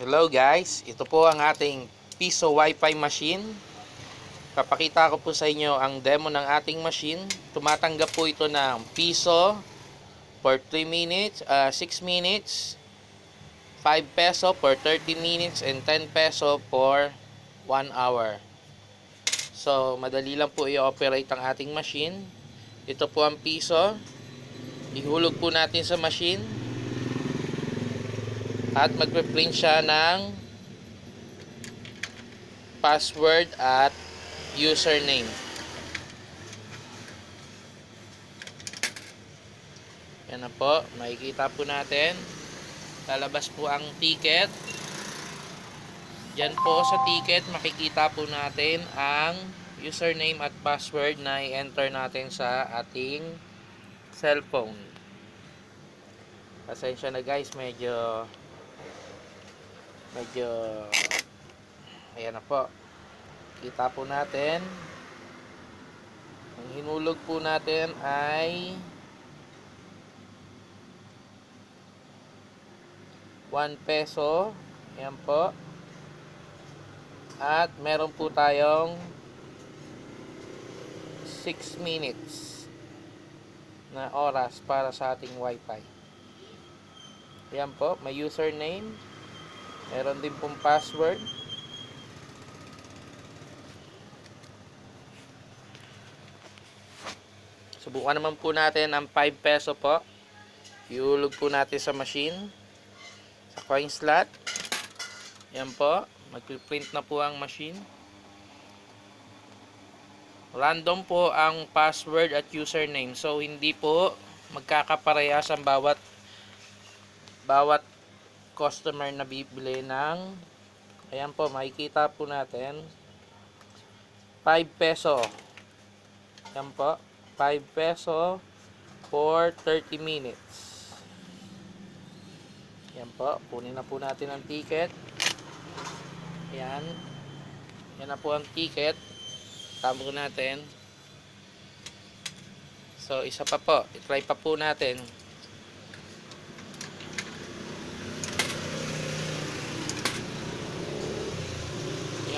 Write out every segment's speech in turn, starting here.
Hello guys, ito po ang ating piso wifi machine. Papakita ko po sa inyo ang demo ng ating machine. Tumatanggap po ito ng piso for 3 minutes, ah, 6 minutes, 5 peso for 30 minutes, and 10 peso for 1 hour. So, madali lang po i-operate ang ating machine. Ito po ang piso. Ihulog po natin sa machine at magpe-print siya ng password at username. Yan na po, makikita po natin. Lalabas po ang ticket. Diyan po sa ticket, makikita po natin ang username at password na i-enter natin sa ating cellphone. Pasensya na guys, medyo medyo ayan na po. Kita po natin. Ang hinulog po natin ay 1 peso. Ayan po. At meron po tayong 6 minutes na oras para sa ating wifi. Ayan po. May username Meron din pong password. Subukan naman po natin ang 5 peso po. Iulog po natin sa machine. Sa coin slot. Yan po. Mag-print na po ang machine. Random po ang password at username. So, hindi po magkakaparehas ang bawat bawat customer na bibili ng ayan po makikita po natin 5 peso. Ayan po 5 peso for 30 minutes. Ayan po kunin na po natin ang ticket. Ayan yan na po ang ticket. Tamo natin. So isa pa po itry pa po natin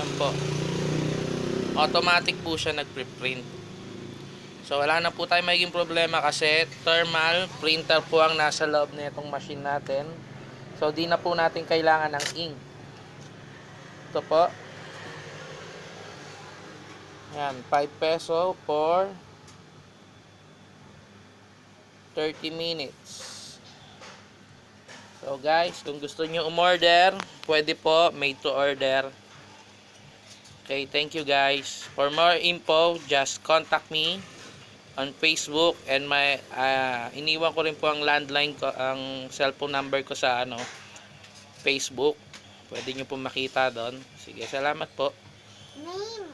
Yan po. Automatic po siya nagpre-print. So wala na po tayo magiging problema kasi thermal printer po ang nasa loob na itong machine natin. So di na po natin kailangan ng ink. Ito po. Yan, 5 peso for 30 minutes. So guys, kung gusto nyo umorder, pwede po made to order. Okay, thank you guys. For more info, just contact me on Facebook and my ah, iniwan ko rin po ang landline ko, ang cellphone number ko sa ano Facebook. Pwede nyo po makita doon. Sige, salamat po. Name.